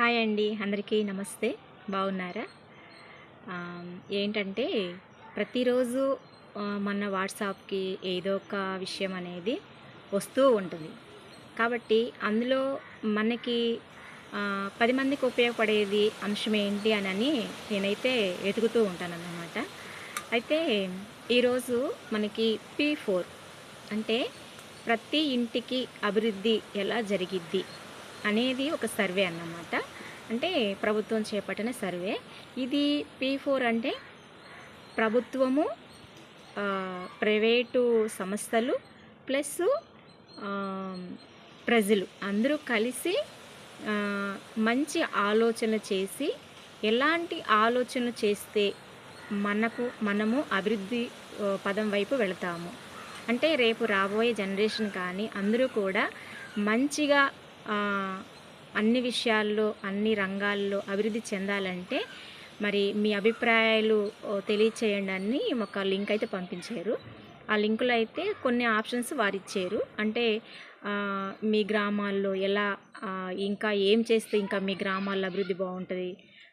Hi అండి అందరికీ నమస్తే. బాగున్నారా? ఏంటంటే ప్రతిరోజు మన వాట్సాప్కి ఏదో ఒక విషయం అనేది వస్తూ ఉంటుంది. కాబట్టి అందులో మనకి పది మందికి ఉపయోగపడేది అంశం ఏంటి అని నేనైతే వెతుకుతూ ఉంటానన్నమాట. అయితే ఈరోజు మనకి పీ ఫోర్ అంటే ప్రతి ఇంటికి అభివృద్ధి ఎలా జరిగిద్ది? అనేది ఒక సర్వే అన్నమాట. అంటే ప్రభుత్వం చేపట్టిన సర్వే. ఇది పీ ఫోర్ అంటే ప్రభుత్వము ప్రైవేటు సంస్థలు ప్లస్ ప్రజలు అందరూ కలిసి మంచి ఆలోచన చేసి ఎలాంటి ఆలోచన చేస్తే మనకు మనము అభివృద్ధి పదం వైపు వెళతాము. అంటే రేపు రాబోయే జనరేషన్ కానీ అందరూ కూడా మంచిగా అన్ని విషయాల్లో అన్ని రంగాల్లో అభివృద్ధి చెందాలంటే మరి మీ అభిప్రాయాలు తెలియచేయండి అని ఒక లింక్ అయితే పంపించారు. ఆ లింకులో అయితే కొన్ని ఆప్షన్స్ వారు ఇచ్చారు అంటే మీ గ్రామాల్లో ఎలా ఇంకా ఏం చేస్తే ఇంకా మీ గ్రామాల్లో అభివృద్ధి బాగుంటుంది?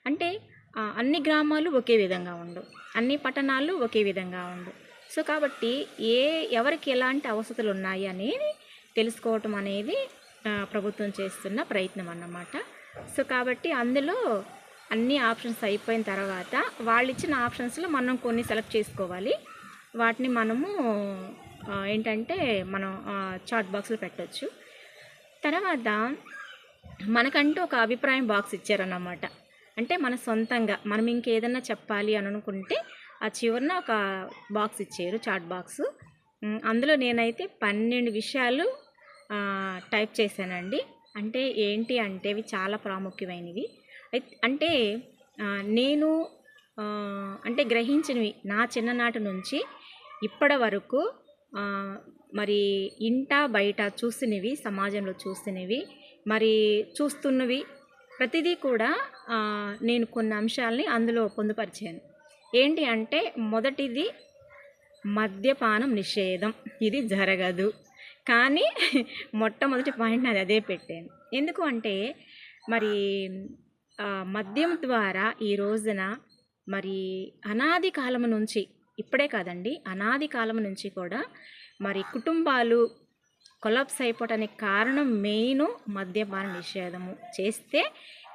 అంటే అన్ని గ్రామాలు ఒకే విధంగా ఉండవు అన్ని పట్టణాలు ఒకే విధంగా ఉండవు సో కాబట్టి ఏ ఎవరికి ఎలాంటి అవసరాలు ఉన్నాయి అనేది తెలుసుకోవటం అనేది ప్రభుత్వం చేస్తున్న ప్రయత్నం అన్నమాట. సో కాబట్టి అందులో అన్ని ఆప్షన్స్ అయిపోయిన తర్వాత వాళ్ళు ఇచ్చిన ఆప్షన్స్లో మనం కొన్ని సెలెక్ట్ చేసుకోవాలి. వాటిని మనము ఏంటంటే మనం చాట్ బాక్స్లో పెట్టవచ్చు తర్వాత మనకంటూ ఒక అభిప్రాయం బాక్స్ ఇచ్చారన్నమాట. అంటే మన సొంతంగా మనం ఇంకేదన్నా చెప్పాలి అని అనుకుంటే ఆ చివరన ఒక బాక్స్ ఇచ్చారు చాట్ బాక్స్. అందులో నేనైతే పన్నెండు విషయాలు టైప్ చేశానండి. అంటే ఏంటి అంటే ఇవి చాలా ప్రాముఖ్యమైనవి. అంటే నేను అంటే గ్రహించినవి నా చిన్ననాటి నుంచి ఇప్పటి వరకు మరి ఇంట బయట చూసినవి సమాజంలో చూసినవి మరి చూస్తున్నవి ప్రతిదీ కూడా నేను కొన్ని అంశాలని అందులో పొందుపరిచాను. ఏంటి అంటే మొదటిది మద్యపానం నిషేధం. ఇది జరగదు. కానీ మొట్టమొదటి పాయింట్ నాది అదే పెట్టాను. ఎందుకు అంటే మరి మద్యం ద్వారా ఈ రోజున మరి అనాది కాలం నుంచి ఇప్పుడే కాదండి అనాది కాలం నుంచి కూడా మరి కుటుంబాలు కొలాప్స్ అయిపోవటానికి కారణం మెయిన్ మద్యపాన నిషేధము. చేస్తే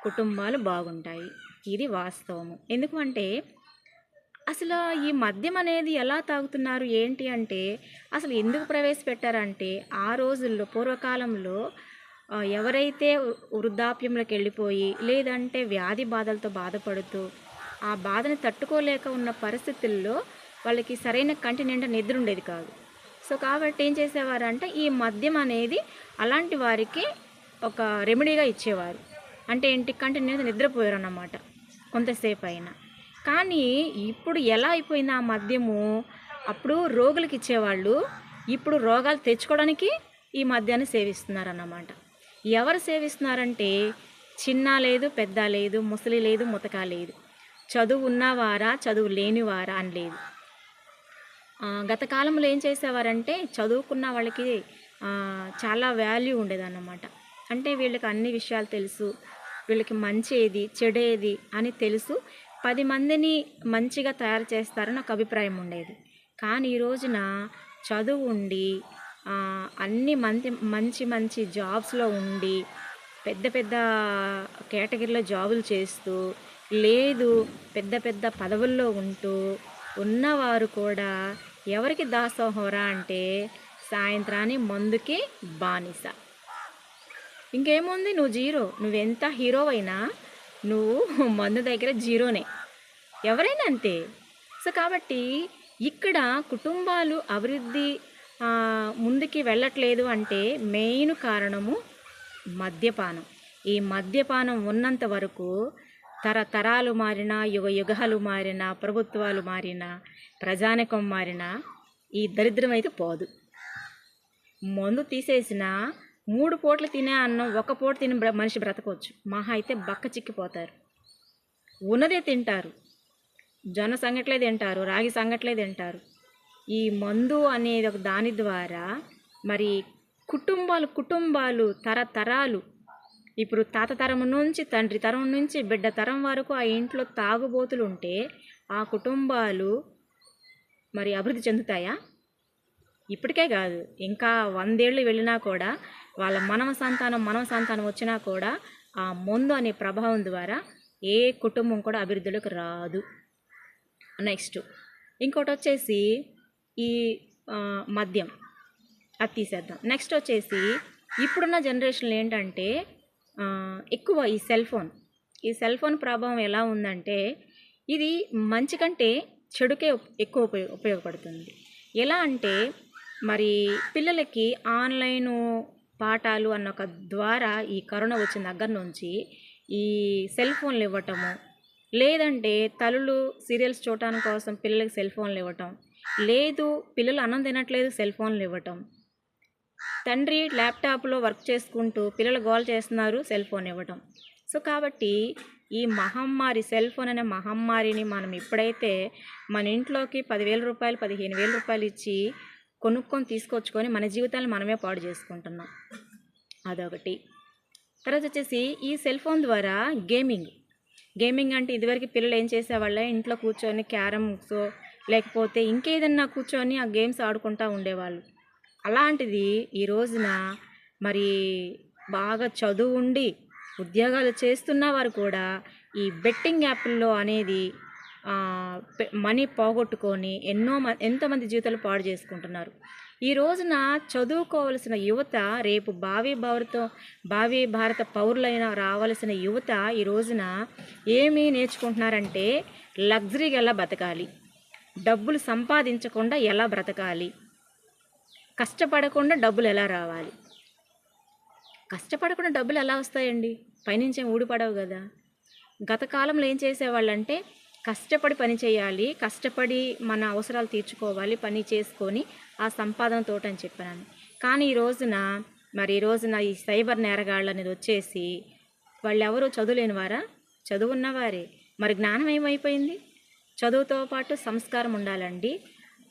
కుటుంబాలు బాగుంటాయి. ఇది వాస్తవము. ఎందుకు అంటే అసలు ఈ మద్యం అనేది ఎలా తాగుతున్నారు? ఏంటి అంటే అసలు ఎందుకు ప్రవేశపెట్టారంటే ఆ రోజుల్లో పూర్వకాలంలో ఎవరైతే వృద్ధాప్యంలోకి వెళ్ళిపోయి లేదంటే వ్యాధి బాధలతో బాధపడుతూ ఆ బాధను తట్టుకోలేక ఉన్న పరిస్థితుల్లో వాళ్ళకి సరైన కంటి నిండా నిద్ర ఉండేది కాదు. సో కాబట్టి ఏం చేసేవారంటే ఈ మద్యం అనేది అలాంటి వారికి ఒక రెమెడీగా ఇచ్చేవారు. అంటే ఇంటి కంటి నిండా నిద్రపోయారు అన్నమాట కొంతసేపు అయినా కానీ ఇప్పుడు ఎలా అయిపోయింది ఆ మద్యము? అప్పుడు రోగులకు ఇచ్చేవాళ్ళు ఇప్పుడు రోగాలు తెచ్చుకోవడానికి ఈ మద్యాన్ని సేవిస్తున్నారన్నమాట. ఎవరు సేవిస్తున్నారంటే చిన్న లేదు పెద్ద లేదు ముసలి లేదు ముతక లేదు. చదువు ఉన్నవారా చదువు లేనివారా అని లేదు. గత కాలంలో ఏం చేసేవారంటే చదువుకున్న వాళ్ళకి చాలా వాల్యూ ఉండేదన్నమాట. అంటే వీళ్ళకి అన్ని విషయాలు తెలుసు వీళ్ళకి మంచి ఏది చెడేది అని తెలుసు. పది మందిని మంచిగా తయారు చేస్తారని ఒక అభిప్రాయం ఉండేది. కానీ ఈ రోజున చదువు ఉండి అన్ని మంచి మంచి మంచి జాబ్స్లో ఉండి పెద్ద పెద్ద కేటగిరీలో జాబులు చేస్తూ లేదు పెద్ద పెద్ద పదవుల్లో ఉంటూ ఉన్నవారు కూడా ఎవరికి దాసోహోరా అంటే సాయంత్రాన్ని మందుకి బానిస. ఇంకేముంది? నువ్వు జీరో. నువ్వెంత హీరో అయినా నువ్వు మందు దగ్గర జీరోనే. ఎవరైనా అంతే. సో కాబట్టి ఇక్కడ కుటుంబాలు అభివృద్ధి ముందుకి వెళ్ళట్లేదు అంటే మెయిన్ కారణము మద్యపానం. ఈ మద్యపానం ఉన్నంత వరకు తరతరాలు మారినా యుగ యుగాలు మారినా ప్రభుత్వాలు మారినా ప్రజానికం మారినా ఈ దరిద్రం అయితే పోదు. మందు తీసేసిన మూడు పూటలు తినే అన్నం ఒక పూట తిని మనిషి బ్రతకవచ్చు మహా అయితే బక్క చిక్కిపోతారు. ఉన్నదే తింటారు. జొన్న సంగట్లే తింటారు. రాగి సంగట్లే తింటారు. ఈ మందు అనేది ఒక దాని ద్వారా మరి కుటుంబాలు కుటుంబాలు తరతరాలు ఇప్పుడు తాత తరం నుంచి తండ్రి తరం నుంచి బిడ్డ తరం వరకు ఆ ఇంట్లో తాగుబోతులు ఉంటే ఆ కుటుంబాలు మరి అభివృద్ధి చెందుతాయా? ఇప్పటికే కాదు. ఇంకా వందేళ్ళు వెళ్ళినా కూడా వాళ్ళ మనవ సంతానం మనవ సంతానం వచ్చినా కూడా ఆ మందు అనే ప్రభావం ద్వారా ఏ కుటుంబం కూడా అభివృద్ధిలోకి రాదు. నెక్స్ట్. ఇంకోటి వచ్చేసి ఈ మద్యం. అది తీసేద్దాం. నెక్స్ట్ వచ్చేసి ఇప్పుడున్న జనరేషన్లు ఏంటంటే ఎక్కువ ఈ సెల్ ఫోన్. ఈ సెల్ ఫోన్ ప్రభావం ఎలా ఉందంటే ఇది మంచి కంటే చెడుకే ఎక్కువ ఉపయోగ ఉపయోగపడుతుంది. ఎలా అంటే మరి పిల్లలకి ఆన్లైన్ పాఠాలు అన్న ఒక ద్వారా ఈ కరోనా వచ్చిన దగ్గర నుంచి ఈ సెల్ ఫోన్లు ఇవ్వటము లేదంటే తల్లులు సీరియల్స్ చూడటానికి కోసం పిల్లలకి సెల్ ఫోన్లు ఇవ్వటం లేదు పిల్లలు అన్నం తినట్లేదు సెల్ ఫోన్లు ఇవ్వటం. తండ్రి ల్యాప్టాప్లో వర్క్ చేసుకుంటూ పిల్లలు గోల్ చేస్తున్నారు సెల్ ఫోన్ ఇవ్వటం. సో కాబట్టి ఈ మహమ్మారి సెల్ ఫోన్ అనే మహమ్మారిని మనం ఇప్పుడైతే మన ఇంట్లోకి పదివేల రూపాయలు పదిహేను వేల రూపాయలు ఇచ్చి కొనుక్కొని తీసుకొచ్చుకొని మన జీవితాన్ని మనమే పాడు చేసుకుంటున్నాం. అదొకటి. తర్వాత వచ్చేసి ఈ సెల్ ఫోన్ ద్వారా గేమింగ్. గేమింగ్ అంటే ఇదివరకు పిల్లలు ఏం చేసేవాళ్ళే? ఇంట్లో కూర్చొని క్యారమ్స్ లేకపోతే ఇంకేదన్నా కూర్చొని ఆ గేమ్స్ ఆడుకుంటూ ఉండేవాళ్ళు. అలాంటిది ఈ రోజున మరి బాగా చదువు ఉండి ఉద్యోగాలు చేస్తున్న వారు కూడా ఈ బెట్టింగ్ యాప్ల్లో అనేది మనీ పోగొట్టుకొని ఎన్నో మ ఎంతోమంది జీవితాలు పాడు చేసుకుంటున్నారు. ఈ రోజున చదువుకోవలసిన యువత రేపు భావి భారత భావి భారత పౌరులైన రావలసిన యువత ఈ రోజున ఏమీ నేర్చుకుంటున్నారంటే లగ్జరీగా ఎలా బతకాలి. డబ్బులు సంపాదించకుండా ఎలా బ్రతకాలి? కష్టపడకుండా డబ్బులు ఎలా రావాలి? కష్టపడకుండా డబ్బులు ఎలా వస్తాయండి? పైనుంచి ఊడిపడవు కదా గత కాలంలో ఏం చేసేవాళ్ళంటే కష్టపడి పని చేయాలి కష్టపడి మన అవసరాలు తీర్చుకోవాలి పని చేసుకొని ఆ సంపాదన తోట అని చెప్పాను. కానీ ఈ రోజున మరి ఈ రోజున ఈ సైబర్ నేరగాళ్ళు అనేది వచ్చేసి వాళ్ళు ఎవరు చదువులేని వారా? చదువు ఉన్నవారే మరి జ్ఞానం ఏమైపోయింది? చదువుతో పాటు సంస్కారం ఉండాలండి.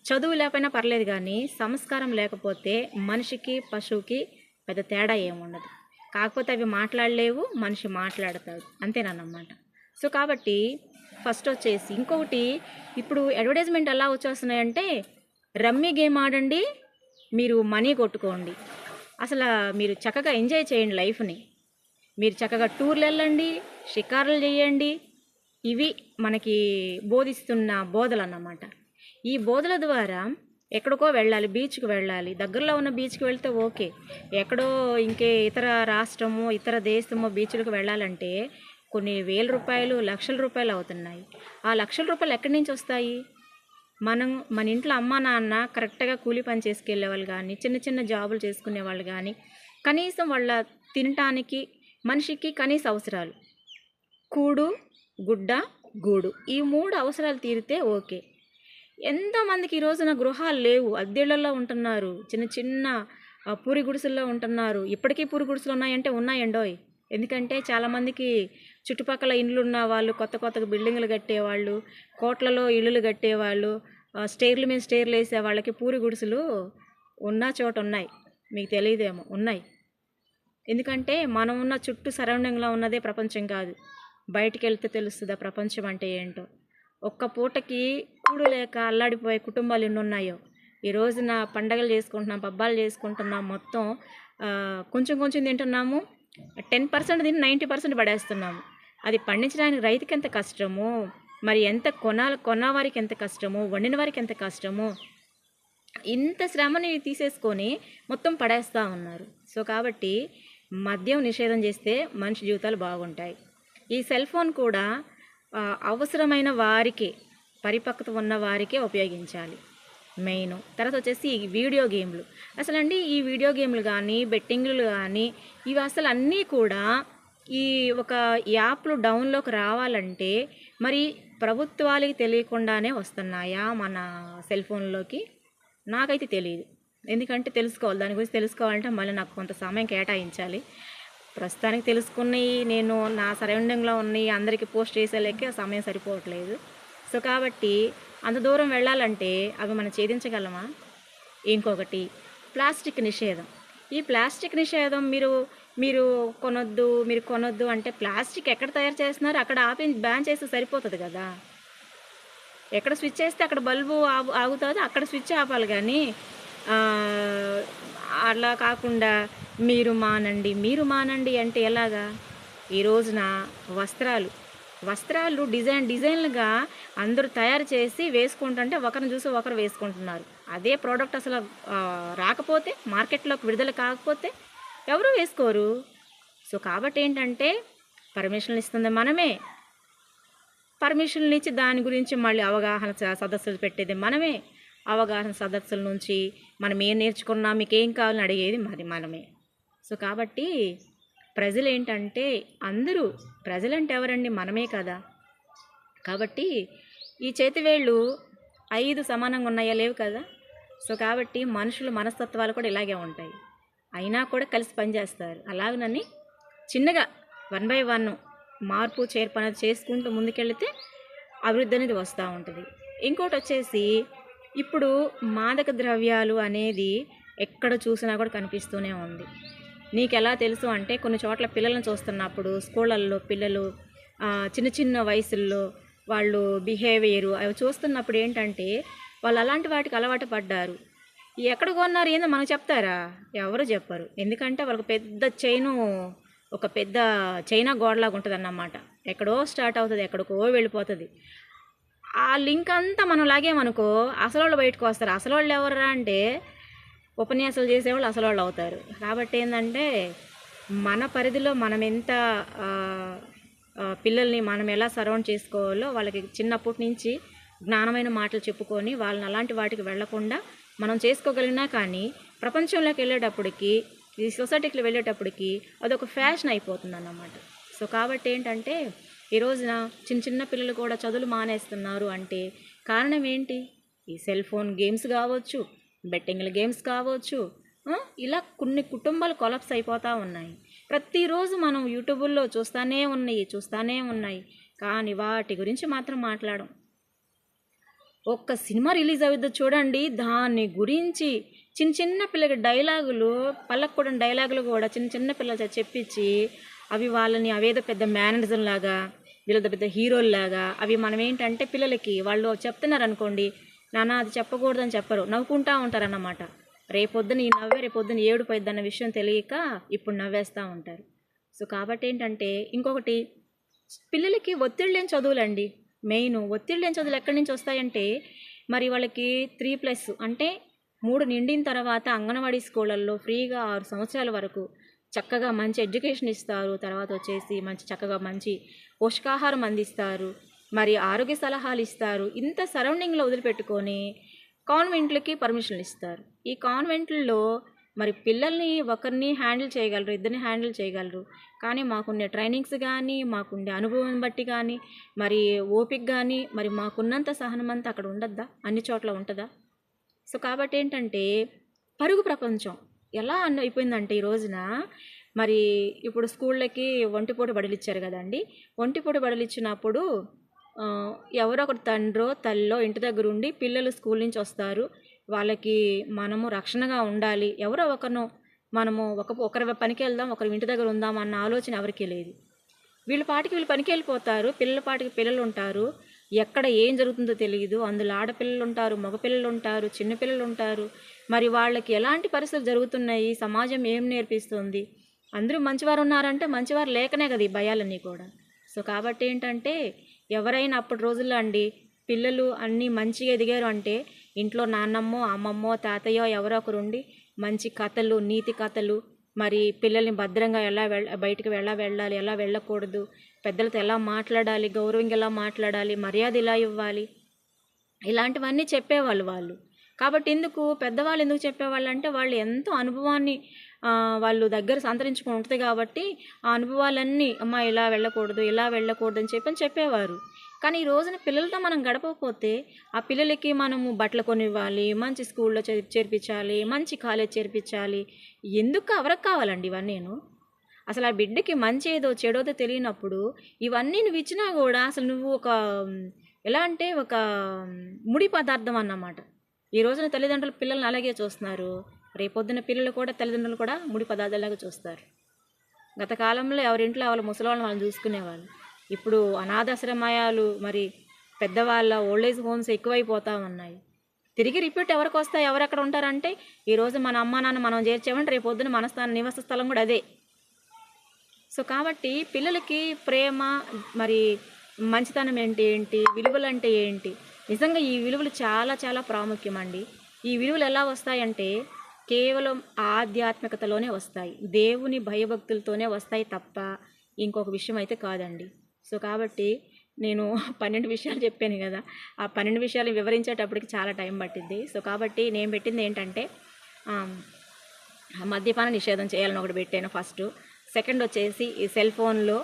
చదువు లేకపోయినా పర్లేదు కానీ సంస్కారం లేకపోతే మనిషికి పశువుకి పెద్ద తేడా ఏముండదు కాకపోతే అవి మాట్లాడలేవు మనిషి మాట్లాడతాడు. అంతేనన్నమాట. సో కాబట్టి ఫస్ట్ వచ్చేసి ఇంకొకటి ఇప్పుడు అడ్వర్టైజ్మెంట్ ఎలా వచ్చేస్తున్నాయంటే రమ్మీ గేమ్ ఆడండి మీరు మనీ కొట్టుకోండి. అసలు మీరు చక్కగా ఎంజాయ్ చేయండి లైఫ్ని. మీరు చక్కగా టూర్లు వెళ్ళండి షికారులు చేయండి. ఇవి మనకి బోధిస్తున్న బోధలు అన్నమాట ఈ బోధల ద్వారా ఎక్కడికో వెళ్ళాలి బీచ్కి వెళ్ళాలి దగ్గరలో ఉన్న బీచ్కి వెళ్తే ఓకే. ఎక్కడో ఇంకే ఇతర రాష్ట్రమో ఇతర దేశమో బీచ్లకు వెళ్ళాలంటే కొన్ని వేల రూపాయలు లక్షల రూపాయలు అవుతున్నాయి. ఆ లక్షల రూపాయలు ఎక్కడి నుంచి వస్తాయి? మనం మన ఇంట్లో అమ్మ నాన్న కరెక్ట్గా కూలి పని చేసుకెళ్ళే వాళ్ళు కానీ చిన్న చిన్న జాబులు చేసుకునే వాళ్ళు కానీ కనీసం వాళ్ళ తినటానికి మనిషికి కనీస అవసరాలు. కూడు గుడ్డ గూడు ఈ మూడు అవసరాలు తీరితే ఓకే. ఎంతమందికి ఈ రోజున గృహాలు లేవు. అద్దెళ్ళలో ఉంటున్నారు. చిన్న చిన్న పూరి గుడిసెల్లో ఉంటున్నారు. ఇప్పటికీ పూరి గుడిసెలు ఉన్నాయంటే ఉన్నాయండోయ్. ఎందుకంటే చాలామందికి చుట్టుపక్కల ఇండ్లు ఉన్న వాళ్ళు కొత్త కొత్త బిల్డింగ్లు కట్టేవాళ్ళు కోట్లలో ఇళ్ళు కట్టేవాళ్ళు స్టేర్ల మీద స్టేర్లు వేసే వాళ్ళకి పూరి గుడిసెలు ఉన్న చోట ఉన్నాయి. మీకు తెలియదేమో ఉన్నాయి. ఎందుకంటే మనం ఉన్న చుట్టూ సరౌండింగ్లో ఉన్నదే ప్రపంచం కాదు. బయటికి వెళ్తే తెలుస్తుందా ప్రపంచం అంటే ఏంటో? ఒక్క పూటకి కూడు లేక అల్లాడిపోయే కుటుంబాలు ఎన్ని ఉన్నాయో? ఈ రోజున పండగలు చేసుకుంటున్నాం పబ్బాలు చేసుకుంటున్నాం మొత్తం కొంచెం కొంచెం తింటున్నాము. టెన్ పర్సెంట్ దీన్ని నైంటీ పర్సెంట్ పడేస్తున్నాము. అది పండించడానికి రైతుకి ఎంత కష్టమో మరి ఎంత కొనాలి కొన్నవారికి ఎంత కష్టమో వండిన వారికి ఎంత కష్టమో ఇంత శ్రమని తీసేసుకొని మొత్తం పడేస్తూ ఉన్నారు. సో కాబట్టి మద్యం నిషేధం చేస్తే మనిషి జీవితాలు బాగుంటాయి. ఈ సెల్ ఫోన్ కూడా అవసరమైన వారికి పరిపక్వత ఉన్న వారికే ఉపయోగించాలి. మెయిన్. తర్వాత వచ్చేసి ఈ వీడియో గేమ్లు. అసలు అండి ఈ వీడియో గేమ్లు కానీ బెట్టింగ్లు కానీ ఇవి అసలు అన్నీ కూడా ఈ ఒక యాప్లు డౌన్లోకి రావాలంటే మరి ప్రభుత్వాలకి తెలియకుండానే వస్తున్నాయా మన సెల్ ఫోన్లోకి? నాకైతే తెలియదు ఎందుకంటే తెలుసుకోవాలి. దాని గురించి తెలుసుకోవాలంటే మళ్ళీ నాకు కొంత సమయం కేటాయించాలి. ప్రస్తుతానికి తెలుసుకున్నవి నేను నా సరౌండింగ్లో ఉన్నవి అందరికీ పోస్ట్ చేసేలేకే సమయం సరిపోవట్లేదు. సో కాబట్టి అంత దూరం వెళ్ళాలంటే అవి మనం ఛేదించగలమా? ఇంకొకటి ప్లాస్టిక్ నిషేధం. ఈ ప్లాస్టిక్ నిషేధం మీరు మీరు కొనొద్దు మీరు కొనొద్దు అంటే ప్లాస్టిక్ ఎక్కడ తయారు చేస్తున్నారు? అక్కడ ఆపి బ్యాన్ చేస్తే సరిపోతుంది కదా. ఎక్కడ స్విచ్ చేస్తే అక్కడ బల్బు ఆగు ఆగుతుంది? అక్కడ స్విచ్ ఆపాలి కానీ అలా కాకుండా మీరు మానండి మీరు మానండి అంటే ఎలాగా? ఈ రోజున వస్త్రాలు వస్త్రాలు డిజైన్ డిజైన్లుగా అందరూ తయారు చేసి వేసుకుంటుంటే ఒకరిని చూసి ఒకరు వేసుకుంటున్నారు. అదే ప్రోడక్ట్ అసలు రాకపోతే మార్కెట్లోకి విడుదల కాకపోతే ఎవరు వేసుకోరు? సో కాబట్టి ఏంటంటే పర్మిషన్లు ఇస్తుంది మనమే. పర్మిషన్లు ఇచ్చి దాని గురించి మళ్ళీ అవగాహన సదస్సులు పెట్టేది మనమే. అవగాహన సదస్సుల నుంచి మనం ఏం నేర్చుకున్నా మీకు ఏం కావాలని అడిగేది మరి మనమే. సో కాబట్టి ప్రజలు ఏంటంటే అందరూ ప్రజలంటే ఎవరండి మనమే కదా? కాబట్టి ఈ చేతివేళ్ళు ఐదు సమానంగా ఉన్నాయా? లేవు కదా? సో కాబట్టి మనుషుల మనస్తత్వాలు కూడా ఇలాగే ఉంటాయి. అయినా కూడా కలిసి పనిచేస్తారు. అలాగనని చిన్నగా వన్ బై వన్ మార్పు చేర్పు అనేది చేసుకుంటూ ముందుకెళ్తే అభివృద్ధి అనేది వస్తూ ఉంటుంది. ఇంకోటి వచ్చేసి ఇప్పుడు మాదక ద్రవ్యాలు అనేది ఎక్కడ చూసినా కూడా కనిపిస్తూనే ఉంది. నీకెలా తెలుసు అంటే కొన్ని చోట్ల పిల్లలను చూస్తున్నప్పుడు స్కూళ్ళల్లో పిల్లలు చిన్న చిన్న వయసుల్లో వాళ్ళు బిహేవియరు అవి చూస్తున్నప్పుడు ఏంటంటే వాళ్ళు అలాంటి వాటికి అలవాటు పడ్డారు. ఎక్కడ కొన్నారు ఏందో మనకు చెప్తారా? ఎవరు చెప్పరు. ఎందుకంటే వాళ్ళకి పెద్ద చైను ఒక పెద్ద చైనా గోడలాగా ఉంటుంది అన్నమాట ఎక్కడో స్టార్ట్ అవుతుంది ఎక్కడికో వెళ్ళిపోతుంది. ఆ లింక్ అంతా మనం లాగేమనుకో అసలు వాళ్ళు బయటకు వస్తారు. అసలు వాళ్ళు ఎవరా అంటే ఉపన్యాసాలు చేసేవాళ్ళు అసలు వాళ్ళు అవుతారు. కాబట్టి ఏంటంటే మన పరిధిలో మనం ఎంత పిల్లల్ని మనం ఎలా సరౌండ్ చేసుకోవాలో వాళ్ళకి చిన్నప్పటి నుంచి జ్ఞానమైన మాటలు చెప్పుకొని వాళ్ళని అలాంటి వాటికి వెళ్ళకుండా మనం చేసుకోగలిగినా కానీ ప్రపంచంలోకి వెళ్ళేటప్పటికి ఈ సొసైటీకి వెళ్ళేటప్పటికి అదొక ఫ్యాషన్ అయిపోతుంది అన్నమాట సో కాబట్టి ఏంటంటే ఈ రోజున చిన్న చిన్న పిల్లలు కూడా చదువులు మానేస్తున్నారు అంటే కారణం ఏంటి? ఈ సెల్ ఫోన్ గేమ్స్ కావచ్చు బెట్టింగ్ల గేమ్స్ కావచ్చు ఇలా కొన్ని కుటుంబాలు కొలప్స్ అయిపోతూ ఉన్నాయి. ప్రతిరోజు మనం యూట్యూబుల్లో చూస్తానే ఉన్నాయి చూస్తానే ఉన్నాయి. కానీ వాటి గురించి మాత్రం మాట్లాడం. ఒక్క సినిమా రిలీజ్ అవుతుందో చూడండి దాని గురించి చిన్న చిన్న పిల్లకి డైలాగులు పల్లకూడని డైలాగులు కూడా చిన్న చిన్న పిల్లలు చెప్పించి అవి వాళ్ళని అవేదో పెద్ద మేనరిజం లాగా వీళ్ళతో పెద్ద హీరోల్లాగా అవి మనం ఏంటంటే పిల్లలకి వాళ్ళు చెప్తున్నారు అనుకోండి నాన్న అది చెప్పకూడదని చెప్పరు. నవ్వుకుంటా ఉంటారన్నమాట. రేపొద్దున ఈ నవ్వే రేపొద్దున ఏడు అన్న విషయం తెలియక ఇప్పుడు నవ్వేస్తూ ఉంటారు. సో కాబట్టి ఏంటంటే ఇంకొకటి పిల్లలకి ఒత్తిడి లేని చదువులండి. మెయిన్ ఒత్తిడి లేని చదువులు ఎక్కడి నుంచి వస్తాయంటే మరి వాళ్ళకి త్రీ ప్లస్ అంటే మూడు నిండిన తర్వాత అంగన్వాడీ స్కూళ్ళల్లో ఫ్రీగా ఆరు సంవత్సరాల వరకు చక్కగా మంచి ఎడ్యుకేషన్ ఇస్తారు. తర్వాత వచ్చేసి మంచి చక్కగా మంచి పోషకాహారం అందిస్తారు. మరి ఆరోగ్య సలహాలు ఇస్తారు. ఇంత సరౌండింగ్లో వదిలిపెట్టుకొని కాన్వెంట్లకి పర్మిషన్లు ఇస్తారు. ఈ కాన్వెంట్లలో మరి పిల్లల్ని ఒకరిని హ్యాండిల్ చేయగలరు ఇద్దరిని హ్యాండిల్ చేయగలరు. కానీ మాకుండే ట్రైనింగ్స్ కానీ మాకుండే అనుభవం బట్టి కానీ మరి ఓపిక కానీ మరి మాకున్నంత సహనం అంతా అక్కడ ఉండద్దా? అన్ని చోట్ల ఉంటుందా? సో కాబట్టి ఏంటంటే పరుగు ప్రపంచం ఎలా అన్న అయిపోయిందంటే ఈ రోజున మరి ఇప్పుడు స్కూళ్ళకి ఒంటిపూట బడులు ఇచ్చారు కదండి. ఒంటిపూట బడులు ఇచ్చినప్పుడు ఎవరో ఒకటి తండ్రో తల్లో ఇంటి దగ్గర ఉండి పిల్లలు స్కూల్ నుంచి వస్తారు. వాళ్ళకి మనము రక్షణగా ఉండాలి. ఎవరో ఒకరు మనము ఒక ఒకరి పనికి వెళ్దాం ఒకరి ఇంటి దగ్గర ఉందాం అన్న ఆలోచన ఎవరికీ లేదు. వీళ్ళ పాటికి వీళ్ళు పనికి వెళ్ళిపోతారు. పిల్లల పాటికి పిల్లలు ఉంటారు. ఎక్కడ ఏం జరుగుతుందో తెలియదు. అందులో ఆడపిల్లలు ఉంటారు మగపిల్లలు ఉంటారు చిన్నపిల్లలు ఉంటారు. మరి వాళ్ళకి ఎలాంటి పరిస్థితులు జరుగుతున్నాయి? సమాజం ఏం నేర్పిస్తుంది? అందరూ మంచివారు ఉన్నారంటే మంచివారు లేకనే కదా ఈ భయాలన్నీ కూడా. సో కాబట్టి ఏంటంటే ఎవరైనా అప్పటి రోజుల్లో అండి పిల్లలు అన్నీ మంచిగా ఎదిగారు అంటే ఇంట్లో నాన్నమ్మో అమ్మమ్మో తాతయ్యో ఎవరో ఒకరుండి మంచి కథలు నీతి కథలు మరి పిల్లల్ని భద్రంగా ఎలా వెళ్ళ బయటికి ఎలా వెళ్ళాలి ఎలా వెళ్ళకూడదు పెద్దలతో ఎలా మాట్లాడాలి గౌరవంగా ఎలా మాట్లాడాలి మర్యాద ఇలా ఇవ్వాలి ఇలాంటివన్నీ చెప్పేవాళ్ళు వాళ్ళు. కాబట్టి ఎందుకు పెద్దవాళ్ళు ఎందుకు చెప్పేవాళ్ళు అంటే వాళ్ళు ఎంతో అనుభవాన్ని వాళ్ళు దగ్గర సంతరించుకుని ఉంటుంది కాబట్టి ఆ అనుభవాలన్నీ అమ్మ ఇలా వెళ్ళకూడదు ఇలా వెళ్ళకూడదు అని చెప్పి అని చెప్పేవారు. కానీ ఈ రోజున పిల్లలతో మనం గడపకపోతే ఆ పిల్లలకి మనము బట్టలు కొనివ్వాలి మంచి స్కూల్లో చేర్ చేర్పించాలి మంచి కాలేజ్ చేర్పించాలి. ఎందుకు ఎవరికి కావాలండి ఇవన్నీ నేను? అసలు ఆ బిడ్డకి మంచి ఏదో చెడోదో తెలియనప్పుడు ఇవన్నీ నువ్వు ఇచ్చినా కూడా అసలు నువ్వు ఒక ఎలా అంటే ఒక ముడి పదార్థం అన్నమాట. ఈ రోజున తల్లిదండ్రులు పిల్లల్ని అలాగే చూస్తున్నారు. రేపొద్దున పిల్లలు కూడా తల్లిదండ్రులు కూడా ముడి పదార్థాలుగా చూస్తారు. గత కాలంలో ఎవరింట్లో వాళ్ళ ముసలివాళ్ళని వాళ్ళు చూసుకునేవాళ్ళు. ఇప్పుడు అనాథాశ్రమాయాలు మరి పెద్దవాళ్ళ ఓల్డేజ్ హోమ్స్ ఎక్కువైపోతూ ఉన్నాయి. తిరిగి రిపీట్ ఎవరికి వస్తాయి ఎవరు ఎక్కడ ఉంటారంటే ఈరోజు మన అమ్మ నాన్న మనం చేర్చామంటే రేపు పొద్దున మన స్థానం నివాస స్థలం కూడా అదే. సో కాబట్టి పిల్లలకి ప్రేమ మరి మంచితనం ఏంటి ఏంటి విలువలు అంటే ఏంటి? నిజంగా ఈ విలువలు చాలా చాలా ప్రాముఖ్యం అండి ఈ విలువలు ఎలా వస్తాయంటే కేవలం ఆధ్యాత్మికతలోనే వస్తాయి. దేవుని భయభక్తులతోనే వస్తాయి తప్ప ఇంకొక విషయం అయితే కాదండి. సో కాబట్టి నేను పన్నెండు విషయాలు చెప్పాను కదా ఆ పన్నెండు విషయాలు వివరించేటప్పటికి చాలా టైం పట్టింది సో కాబట్టి నేను పెట్టింది ఏంటంటే మద్యపాన నిషేధం చేయాలని ఒకటి పెట్టాను ఫస్ట్. సెకండ్ వచ్చేసి ఈ సెల్ ఫోన్లో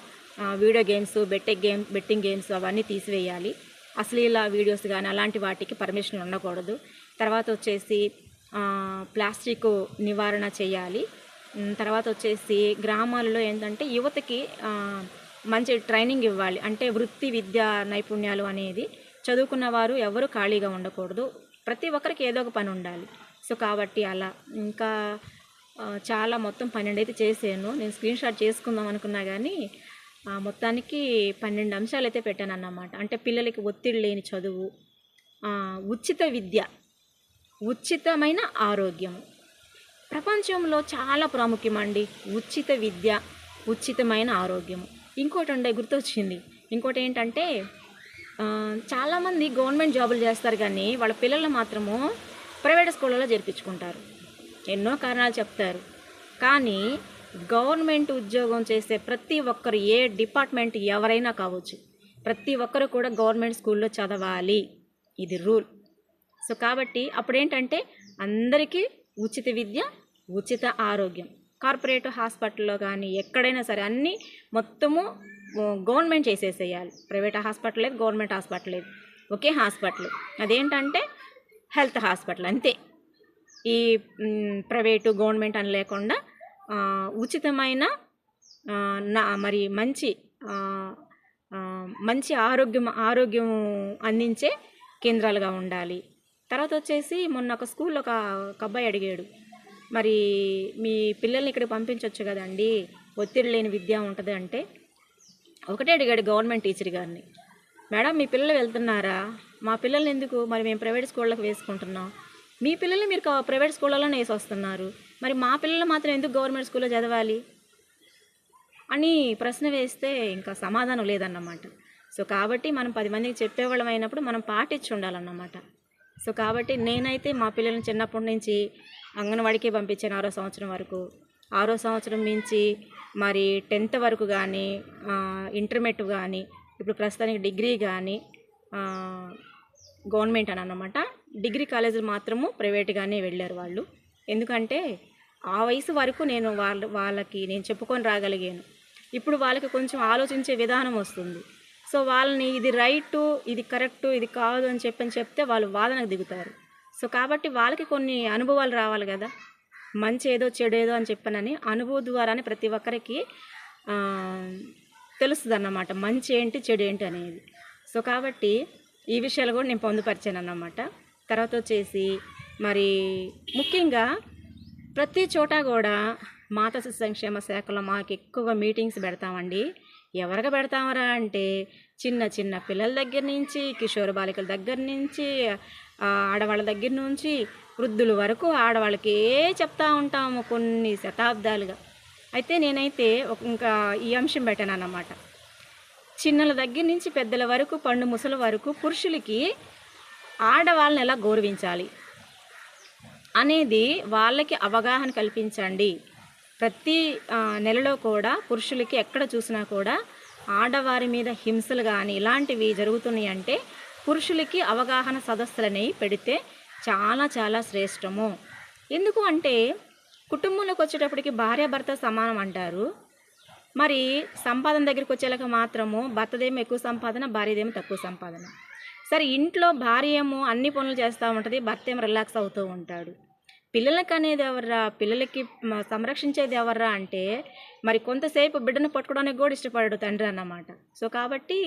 video games betting game betting games అవన్నీ తీసివేయాలి. అశ్లీల వీడియోస్ కానీ అలాంటి వాటికి పర్మిషన్ ఉండకూడదు. తర్వాత వచ్చేసి ప్లాస్టిక్ నివారణ చేయాలి. తర్వాత వచ్చేసి గ్రామాలలో ఏంటంటే యువతకి మంచి ట్రైనింగ్ ఇవ్వాలి. అంటే వృత్తి విద్య నైపుణ్యాలు అనేది చదువుకున్న వారు ఎవరు ఖాళీగా ఉండకూడదు. ప్రతి ఒక్కరికి ఏదో ఒక పని ఉండాలి. సో కాబట్టి అలా. ఇంకా చాలా మొత్తం పన్నెండు అయితే చేసాను నేను స్క్రీన్ షాట్ చేసుకుందాం అనుకున్నా కానీ మొత్తానికి పన్నెండు అంశాలు అయితే పెట్టాను అన్నమాట అంటే పిల్లలకి ఒత్తిడి లేని చదువు ఉచిత విద్య ఉచితమైన ఆరోగ్యము ప్రపంచంలో చాలా ప్రాముఖ్యమండి ఉచిత విద్య ఉచితమైన ఆరోగ్యము ఇంకోటి ఉండే గుర్తొచ్చింది. ఇంకోటి ఏంటంటే చాలామంది గవర్నమెంట్ జాబులు చేస్తారు కానీ వాళ్ళ పిల్లలు మాత్రము ప్రైవేట్ స్కూళ్ళలో చేర్పించుకుంటారు. ఎన్నో కారణాలు చెప్తారు. కానీ గవర్నమెంట్ ఉద్యోగం చేసే ప్రతి ఒక్కరు ఏ డిపార్ట్మెంట్ ఎవరైనా కావచ్చు ప్రతి ఒక్కరు కూడా గవర్నమెంట్ స్కూల్లో చదవాలి. ఇది రూల్. సో కాబట్టి అప్పుడు ఏంటంటే అందరికీ ఉచిత విద్య ఉచిత ఆరోగ్యం. కార్పొరేట్ హాస్పిటల్లో కానీ ఎక్కడైనా సరే అన్నీ మొత్తము గవర్నమెంట్ చేసేసేయాలి. ప్రైవేట్ హాస్పిటల్ లేదు గవర్నమెంట్ హాస్పిటల్ లేదు. ఒకే హాస్పిటల్. అదేంటంటే హెల్త్ హాస్పిటల్ అంతే. ఈ ప్రైవేటు గవర్నమెంట్ అని లేకుండా ఉచితమైన నా మరి మంచి మంచి ఆరోగ్యం ఆరోగ్యం అందించే కేంద్రాలుగా ఉండాలి. తర్వాత వచ్చేసి మొన్న ఒక స్కూల్లో ఒక అబ్బాయి అడిగాడు. మరి మీ పిల్లల్ని ఇక్కడ పంపించవచ్చు కదండి ఒత్తిడి లేని విద్య ఉంటుంది అంటే ఒకటే అడిగాడు గవర్నమెంట్ టీచర్ గారిని. మేడం మీ పిల్లలు వెళ్తున్నారా? మా పిల్లల్ని ఎందుకు? మరి మేము ప్రైవేట్ స్కూళ్ళకి వేసుకుంటున్నాం. మీ పిల్లల్ని మీరు ప్రైవేట్ స్కూళ్ళలోనే వేసి వస్తున్నారు మరి మా పిల్లలు మాత్రం ఎందుకు గవర్నమెంట్ స్కూల్లో చదవాలి? అని ప్రశ్న వేస్తే ఇంకా సమాధానం లేదన్నమాట. సో కాబట్టి మనం పది మందికి చెప్పేవాళ్ళం అయినప్పుడు మనం పాటించి ఉండాలన్నమాట. సో కాబట్టి నేనైతే మా పిల్లల్ని చిన్నప్పటి నుంచి అంగన్వాడికి పంపించాను ఆరో సంవత్సరం వరకు. ఆరో సంవత్సరం నుంచి మరి టెన్త్ వరకు కానీ ఇంటర్మీడియట్ కానీ ఇప్పుడు ప్రస్తుతానికి డిగ్రీ కానీ గవర్నమెంట్ అని అన్నమాట. డిగ్రీ కాలేజీలు మాత్రము ప్రైవేట్గానే వెళ్ళారు వాళ్ళు. ఎందుకంటే ఆ వయసు వరకు నేను వాళ్ళ వాళ్ళకి నేను చెప్పుకొని రాగలిగాను. ఇప్పుడు వాళ్ళకి కొంచెం ఆలోచించే విధానం వస్తుంది. సో వాళ్ళని ఇది రైటు ఇది కరెక్టు ఇది కాదు అని చెప్పని చెప్తే వాళ్ళు వాదనకు దిగుతారు. సో కాబట్టి వాళ్ళకి కొన్ని అనుభవాలు రావాలి కదా. మంచి ఏదో చెడు ఏదో అని చెప్పనని అనుభవం ద్వారానే ప్రతి ఒక్కరికి తెలుస్తుంది అన్నమాట మంచి ఏంటి చెడు ఏంటి అనేది. సో కాబట్టి ఈ విషయాలు కూడా నేను పొందుపరిచాను అన్నమాట. తర్వాత వచ్చేసి మరి ముఖ్యంగా ప్రతి చోట కూడా మాతా శిశు సంక్షేమ శాఖలో మాకు ఎక్కువ మీటింగ్స్ పెడతామండి. ఎవరికి పెడతామరా అంటే చిన్న చిన్న పిల్లల దగ్గర నుంచి కిషోర బాలికల దగ్గర నుంచి ఆడవాళ్ళ దగ్గర నుంచి వృద్ధుల వరకు ఆడవాళ్ళకే చెప్తా ఉంటాము కొన్ని శతాబ్దాలుగా. అయితే నేనైతే ఒక ఇంకా ఈ అంశం పెట్టాను అన్నమాట చిన్నల దగ్గర నుంచి పెద్దల వరకు పండు ముసల వరకు పురుషులకి ఆడవాళ్ళని ఎలా గౌరవించాలి అనేది వాళ్ళకి అవగాహన కల్పించండి. ప్రతి నెలలో కూడా పురుషులకి ఎక్కడ చూసినా కూడా ఆడవారి మీద హింసలు కానీ ఇలాంటివి జరుగుతున్నాయి అంటే పురుషులకి అవగాహన సదస్సులనేవి పెడితే చాలా చాలా శ్రేష్టము. ఎందుకు అంటే కుటుంబంలోకి వచ్చేటప్పటికి భార్యాభర్త సమానం అంటారు. మరి సంపాదన దగ్గరికి వచ్చేలాగా మాత్రము భర్తదేమో ఎక్కువ సంపాదన భార్యదేమో తక్కువ సంపాదన. సరే ఇంట్లో భార్య ఏమో అన్ని పనులు చేస్తూ ఉంటుంది భర్త ఏమో రిలాక్స్ అవుతూ ఉంటాడు. పిల్లలకి అనేది ఎవర్రా? పిల్లలకి సంరక్షించేది ఎవర్రా అంటే మరి కొంతసేపు బిడ్డను పట్టుకోవడానికి కూడా ఇష్టపడాడు తండ్రి అన్నమాట. సో కాబట్టి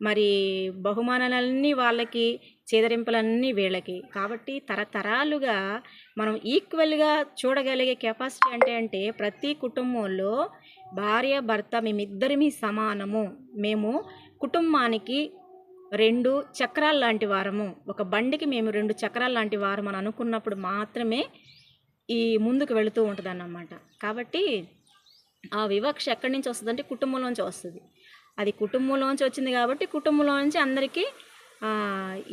మరి బహుమానాలన్నీ వాళ్ళకి చేదరింపులన్నీ వీళ్ళకి. కాబట్టి తరతరాలుగా మనం ఈక్వల్గా చూడగలిగే కెపాసిటీ అంటే అంటే ప్రతి కుటుంబంలో భార్య భర్త మేమిద్దరిమీ సమానము. మేము కుటుంబానికి రెండు చక్రాలు లాంటి వారము. ఒక బండికి మేము రెండు చక్రాలు లాంటి వారం అని అనుకున్నప్పుడు మాత్రమే ఈ ముందుకు వెళుతూ ఉంటుంది అన్నమాట కాబట్టి ఆ వివక్ష ఎక్కడి నుంచి వస్తుందంటే కుటుంబంలోంచి వస్తుంది. అది కుటుంబంలోంచి వచ్చింది కాబట్టి కుటుంబంలోంచి అందరికీ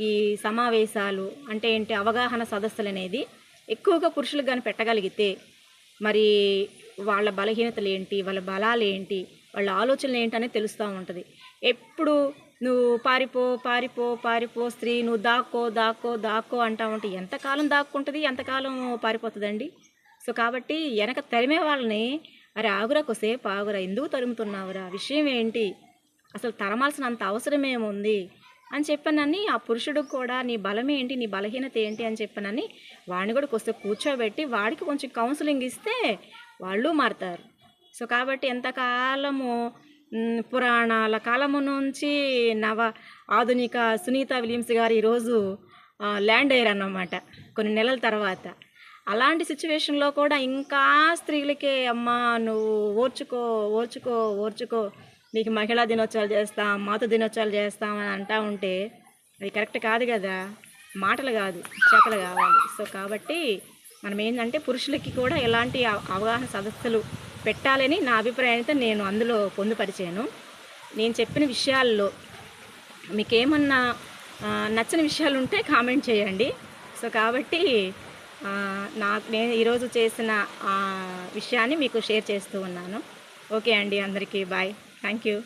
ఈ సమావేశాలు అంటే ఏంటి అవగాహన సదస్సులు అనేది ఎక్కువగా పురుషులకు కానీ పెట్టగలిగితే మరి వాళ్ళ బలహీనతలు ఏంటి వాళ్ళ బలాలు ఏంటి వాళ్ళ ఆలోచనలు ఏంటి అనేది తెలుస్తూ ఉంటుంది. ఎప్పుడు నువ్వు పారిపో పారిపో పారిపో స్త్రీ నువ్వు దాక్కో దాక్కో దాక్కో అంటా ఉంటే ఎంతకాలం దాక్కుంటుంది ఎంతకాలం పారిపోతుందండి? సో కాబట్టి వెనక తరిమే వాళ్ళని అరే ఆగురా కొసేపు ఆగురా ఎందుకు తరుముతున్నావురా? విషయం ఏంటి? అసలు తరమాల్సిన అంత అని చెప్పానని ఆ పురుషుడికి కూడా నీ బలం ఏంటి నీ బలహీనత ఏంటి? అని చెప్పానని వాడిని కూడా కొంచెం కూర్చోబెట్టి వాడికి కొంచెం కౌన్సిలింగ్ ఇస్తే వాళ్ళు మారుతారు. సో కాబట్టి ఎంతకాలము పురాణాల కాలము నుంచి నవ ఆధునిక సునీత విలియమ్స్ గారు ఈరోజు ల్యాండ్ అయ్యారు అన్నమాట కొన్ని నెలల తర్వాత. అలాంటి సిచ్యువేషన్లో కూడా ఇంకా స్త్రీలకే అమ్మా నువ్వు ఓర్చుకో ఓర్చుకో ఓర్చుకో నీకు మహిళా దినోత్సవాలు చేస్తాం మాతృ దినోత్సవాలు చేస్తాం అని అంటా ఉంటే అది కరెక్ట్ కాదు కదా? మాటలు కాదు చేతలు కావాలి. సో కాబట్టి మనం ఏంటంటే పురుషులకి కూడా ఎలాంటి అవ- అవగాహన సదస్సులు పెట్టాలని నా అభిప్రాయం అయితే నేను అందులో పొందుపరిచాను. నేను చెప్పిన విషయాల్లో మీకేమన్నా నచ్చని విషయాలు ఉంటే కామెంట్ చేయండి. సో కాబట్టి నాకు నేను ఈరోజు చేసిన ఆ, విషయాన్ని మీకు షేర్ చేస్తూ ఉన్నాను. ఓకే అండి అందరికీ బాయ్. Thank you.